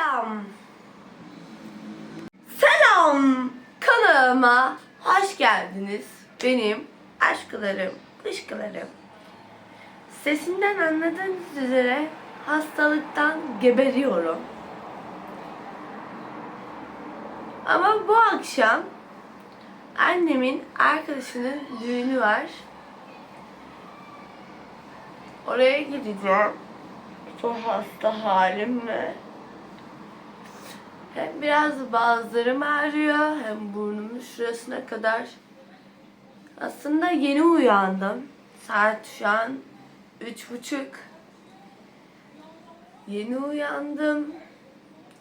Selam. Selam. Kanalıma hoş geldiniz. Benim aşklarım, kışkılarım. Sesimden anladığınız üzere hastalıktan geberiyorum. Ama bu akşam annemin arkadaşının düğünü var. Oraya gideceğim. Çok hasta halimle. Hem biraz bazılarım ağrıyor hem burnumun şurasına kadar. Aslında yeni uyandım. Saat şu an üç buçuk. Yeni uyandım.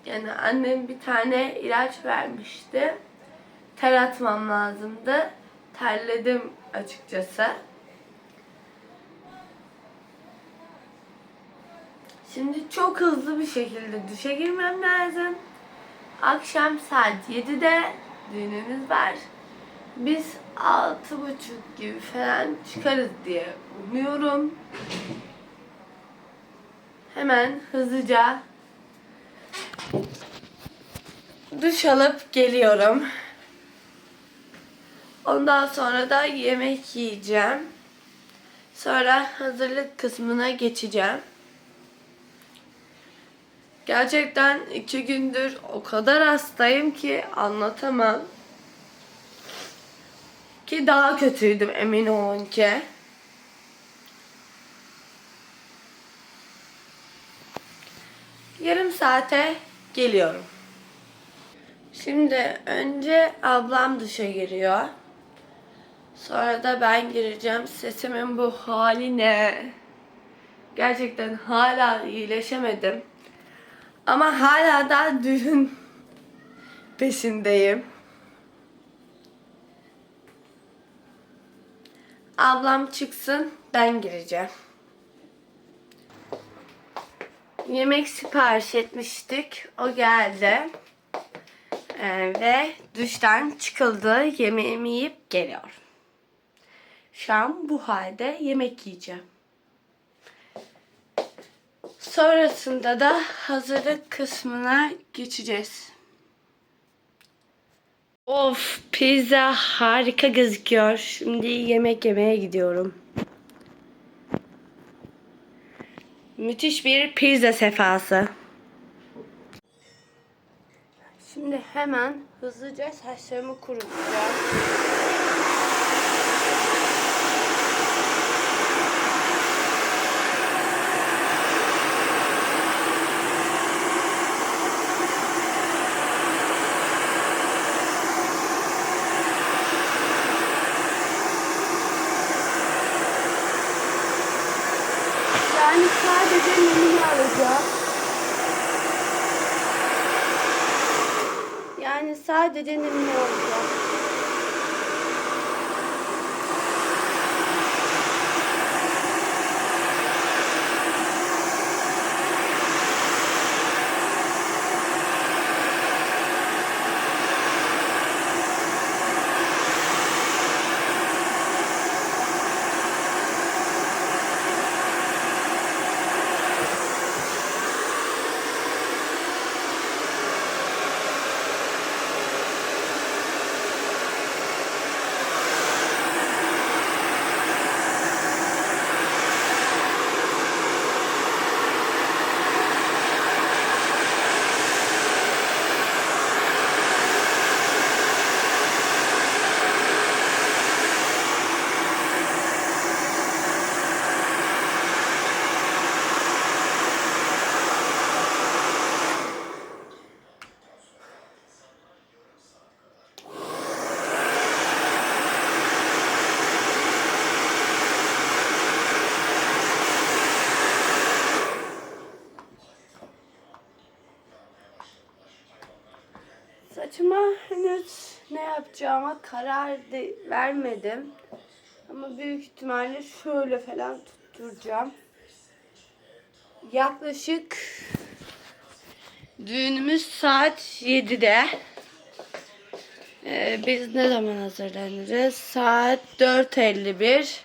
Yani annem bir tane ilaç vermişti. Ter atmam lazımdı. Terledim açıkçası. Şimdi çok hızlı bir şekilde duşa girmem lazım. Akşam saat 7'de düğünümüz var. Biz altı buçuk gibi falan çıkarız diye umuyorum. Hemen hızlıca duş alıp geliyorum. Ondan sonra da yemek yiyeceğim. Sonra hazırlık kısmına geçeceğim. Gerçekten iki gündür o kadar hastayım ki anlatamam. Ki daha kötüydüm emin olun ki. Yarım saate geliyorum. Şimdi önce ablam duşa giriyor. Sonra da ben gireceğim. Sesimin bu hali ne? Gerçekten hala iyileşemedim. Ama hala da düğün peşindeyim. Ablam çıksın, ben gireceğim. Yemek sipariş etmiştik. O geldi. Ee, ve duştan çıkıldı. Yemeğimi yiyip geliyorum. Şu an bu halde yemek yiyeceğim. Sonrasında da hazırlık kısmına geçeceğiz. Of pizza harika gözüküyor. Şimdi yemek yemeye gidiyorum. Müthiş bir pizza sefası. Şimdi hemen hızlıca saçlarımı kurutacağım. Yani sadece nemini alacağım. Yani sadece nemini alacağım. Ne yapacağıma karar de- vermedim. Ama büyük ihtimalle şöyle falan tutturacağım. Yaklaşık düğünümüz saat 7'de. Ee, biz ne zaman hazırlanırız? Saat 4.51.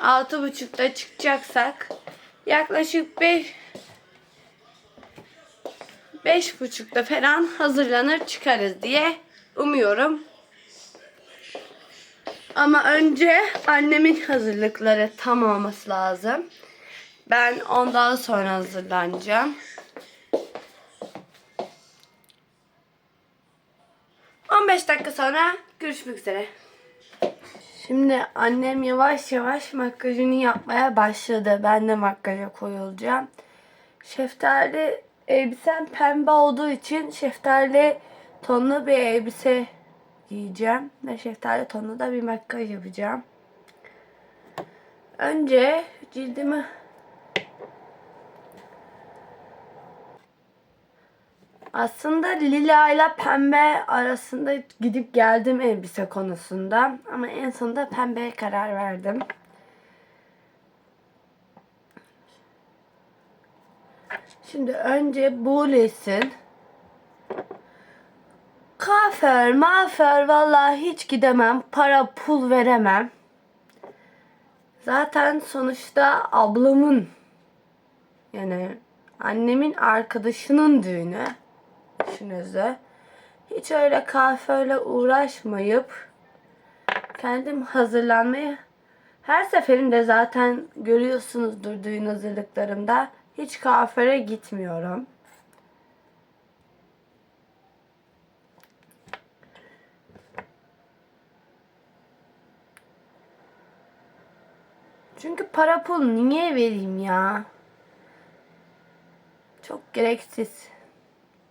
6.30'da çıkacaksak yaklaşık 5 beş buçukta falan hazırlanır çıkarız diye umuyorum. Ama önce annemin hazırlıkları tam olması lazım. Ben ondan sonra hazırlanacağım. 15 dakika sonra görüşmek üzere. Şimdi annem yavaş yavaş makyajını yapmaya başladı. Ben de makyaja koyulacağım. Şeftali elbisem pembe olduğu için şeftali tonlu bir elbise giyeceğim. Ve şeftali tonlu da bir makyaj yapacağım. Önce cildimi Aslında lila ile pembe arasında gidip geldim elbise konusunda. Ama en sonunda pembeye karar verdim. Şimdi önce Bulis'in Kafer, mafer vallahi hiç gidemem. Para pul veremem. Zaten sonuçta ablamın yani annemin arkadaşının düğünü düşünüzü. Hiç öyle kahveyle uğraşmayıp kendim hazırlanmayı her seferinde zaten görüyorsunuzdur düğün hazırlıklarımda hiç kahvere gitmiyorum. Çünkü para pul niye vereyim ya? Çok gereksiz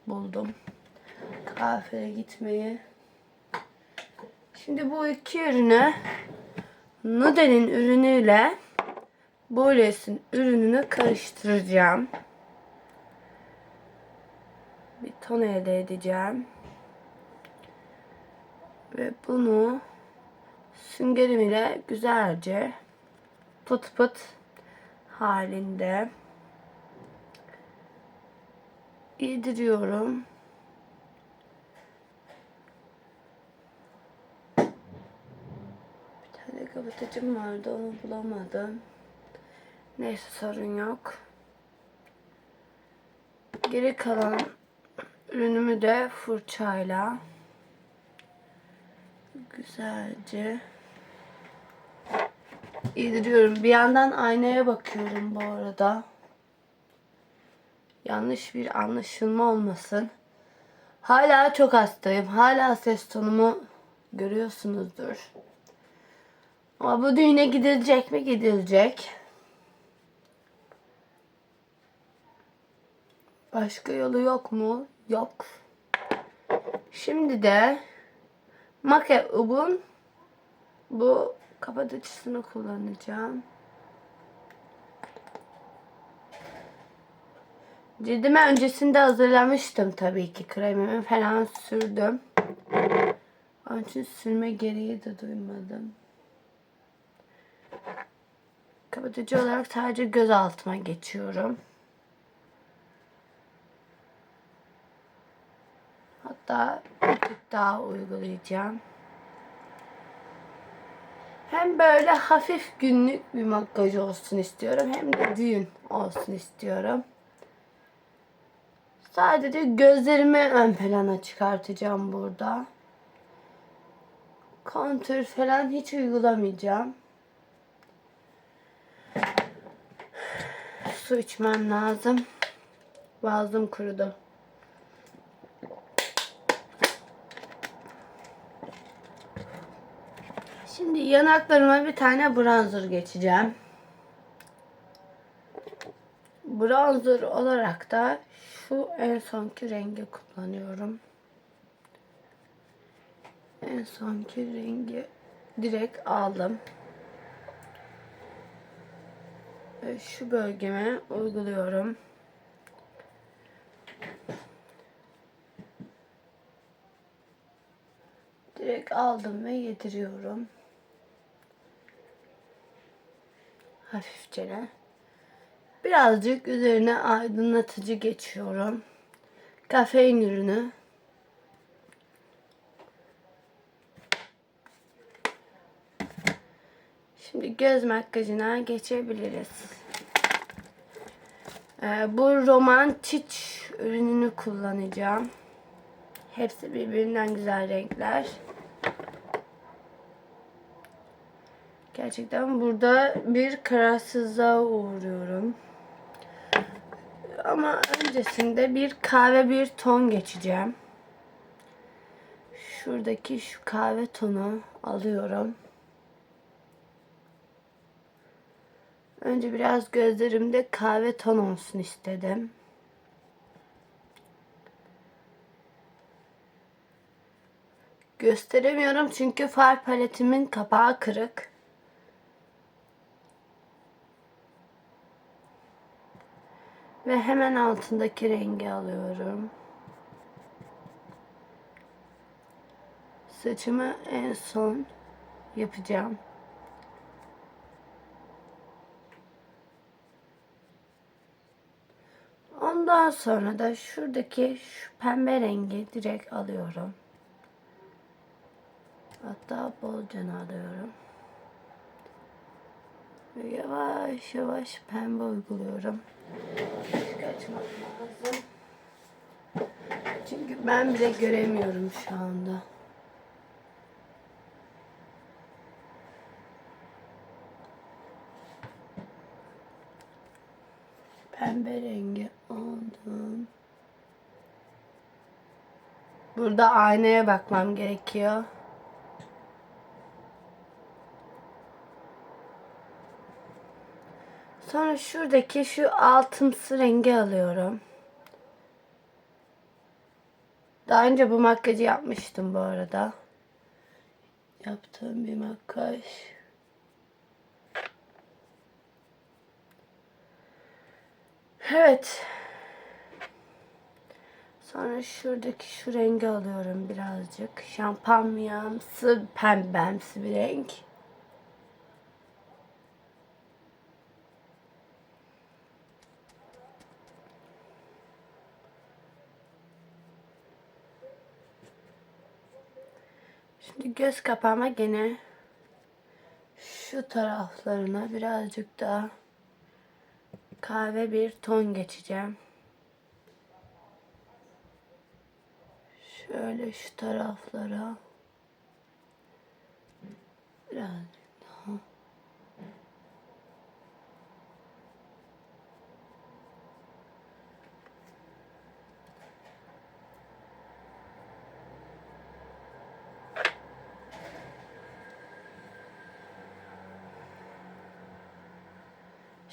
buldum. Kahveye gitmeyi. Şimdi bu iki ürünü Nude'nin ürünüyle Boles'in ürününü karıştıracağım. Bir ton elde edeceğim. Ve bunu süngerim ile güzelce pıt pıt halinde yediriyorum. Bir tane kapatıcım vardı onu bulamadım. Neyse sorun yok. Geri kalan ürünümü de fırçayla güzelce yediriyorum. Bir yandan aynaya bakıyorum bu arada. Yanlış bir anlaşılma olmasın. Hala çok hastayım. Hala ses tonumu görüyorsunuzdur. Ama bu düğüne gidilecek mi? Gidilecek. Başka yolu yok mu? Yok. Şimdi de Make Ubun bu kapatıcısını kullanacağım. Cildime öncesinde hazırlamıştım tabii ki. Kremimi falan sürdüm. Onun için sürme gereği de duymadım. Kapatıcı olarak sadece göz altıma geçiyorum. Hatta bir tık daha uygulayacağım. Hem böyle hafif günlük bir makyaj olsun istiyorum. Hem de düğün olsun istiyorum. Sadece gözlerimi ön plana çıkartacağım burada. Kontür falan hiç uygulamayacağım. Su içmem lazım. Boğazım kurudu. Şimdi yanaklarıma bir tane bronzer geçeceğim. Bronzer olarak da şu en sonki rengi kullanıyorum. En sonki rengi direkt aldım. Ve şu bölgeme uyguluyorum. Direkt aldım ve yediriyorum. Hafifçe. Birazcık üzerine aydınlatıcı geçiyorum. Kafein ürünü. Şimdi göz makyajına geçebiliriz. Ee, bu romantik ürününü kullanacağım. Hepsi birbirinden güzel renkler. Gerçekten burada bir kararsızlığa uğruyorum. Ama öncesinde bir kahve bir ton geçeceğim. Şuradaki şu kahve tonu alıyorum. Önce biraz gözlerimde kahve ton olsun istedim. Gösteremiyorum çünkü far paletimin kapağı kırık. Ve hemen altındaki rengi alıyorum. Saçımı en son yapacağım. Ondan sonra da şuradaki şu pembe rengi direkt alıyorum. Hatta bolca alıyorum. Yavaş yavaş pembe uyguluyorum. Kaçmak lazım. Çünkü ben bile göremiyorum şu anda. Pembe rengi aldım. Burada aynaya bakmam gerekiyor. Sonra şuradaki şu altımsı rengi alıyorum. Daha önce bu makyajı yapmıştım bu arada. Yaptığım bir makyaj. Evet. Sonra şuradaki şu rengi alıyorum birazcık. Şampanyamsı, pembemsi bir renk. Şimdi göz kapağıma gene şu taraflarına birazcık daha kahve bir ton geçeceğim. Şöyle şu taraflara birazcık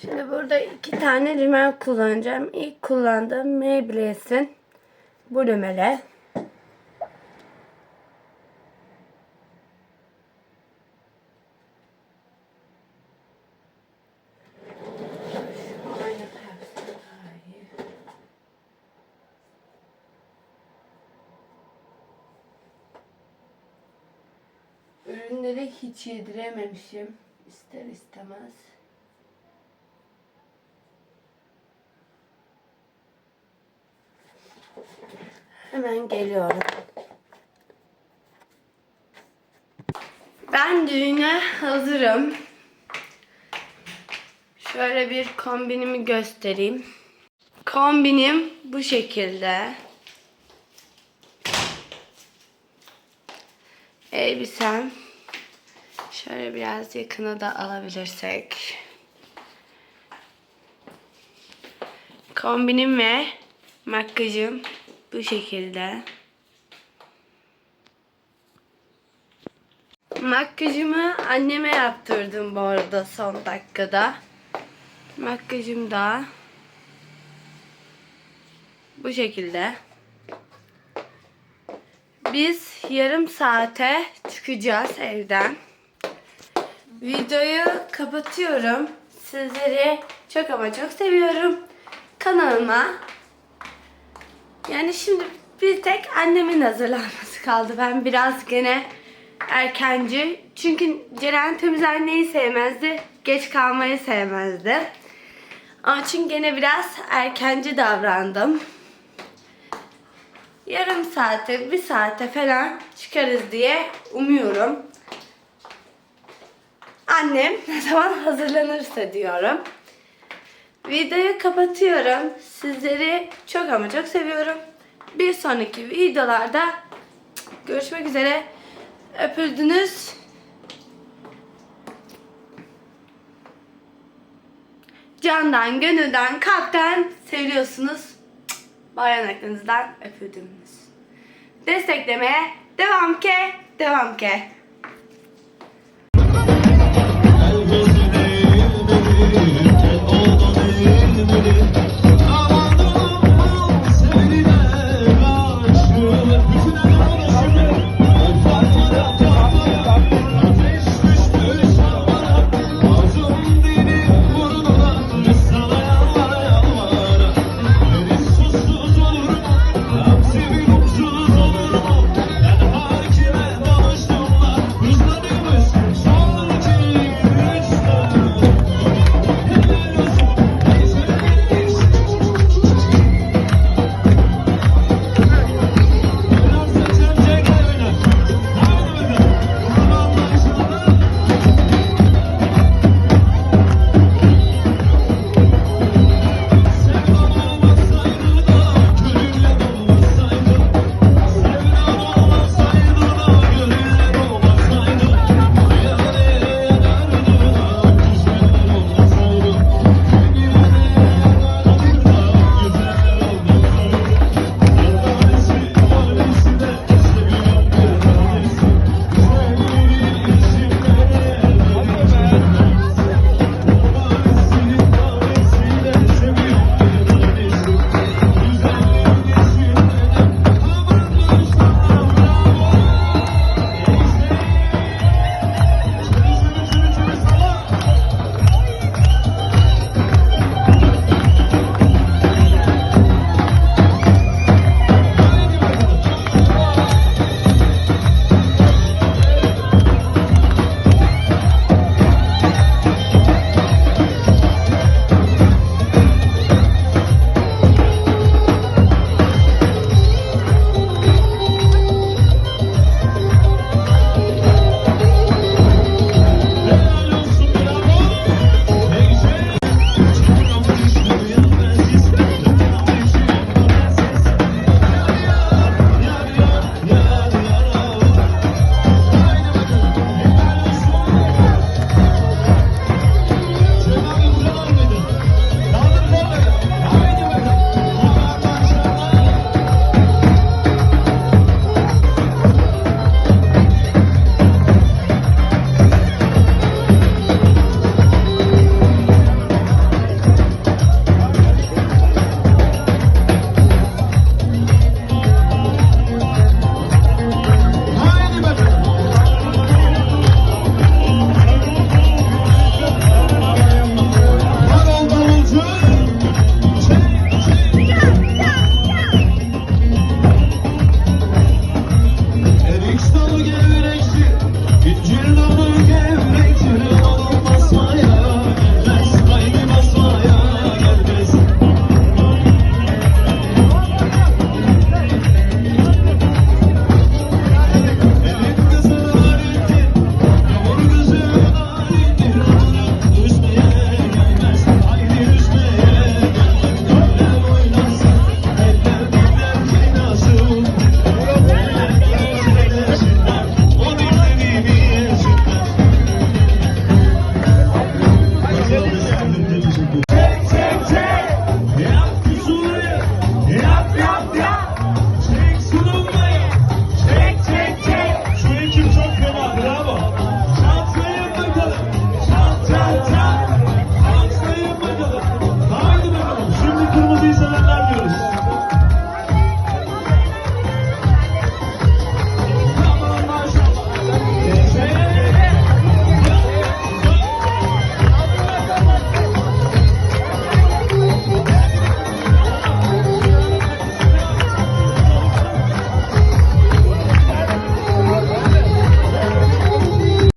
Şimdi burada iki tane rimel kullanacağım. İlk kullandığım Maybelline'in bu rimeli. Ürünleri hiç yedirememişim ister istemez. Hemen geliyorum. Ben düğüne hazırım. Şöyle bir kombinimi göstereyim. Kombinim bu şekilde. Elbisem. Şöyle biraz yakına da alabilirsek. Kombinim ve makyajım bu şekilde. Makyajımı anneme yaptırdım bu arada son dakikada. Makyajım da bu şekilde. Biz yarım saate çıkacağız evden. Videoyu kapatıyorum. Sizleri çok ama çok seviyorum. Kanalıma yani şimdi bir tek annemin hazırlanması kaldı. Ben biraz gene erkenci. Çünkü Ceren temiz anneyi sevmezdi. Geç kalmayı sevmezdi. Ama çünkü gene biraz erkenci davrandım. Yarım saate, bir saate falan çıkarız diye umuyorum. Annem ne zaman hazırlanırsa diyorum. Videoyu kapatıyorum. Sizleri çok ama çok seviyorum. Bir sonraki videolarda görüşmek üzere. Öpüldünüz. Candan, gönülden, kalpten seviyorsunuz. Bayanaklarınızdan öpüldünüz. Desteklemeye devam ke, devam ke.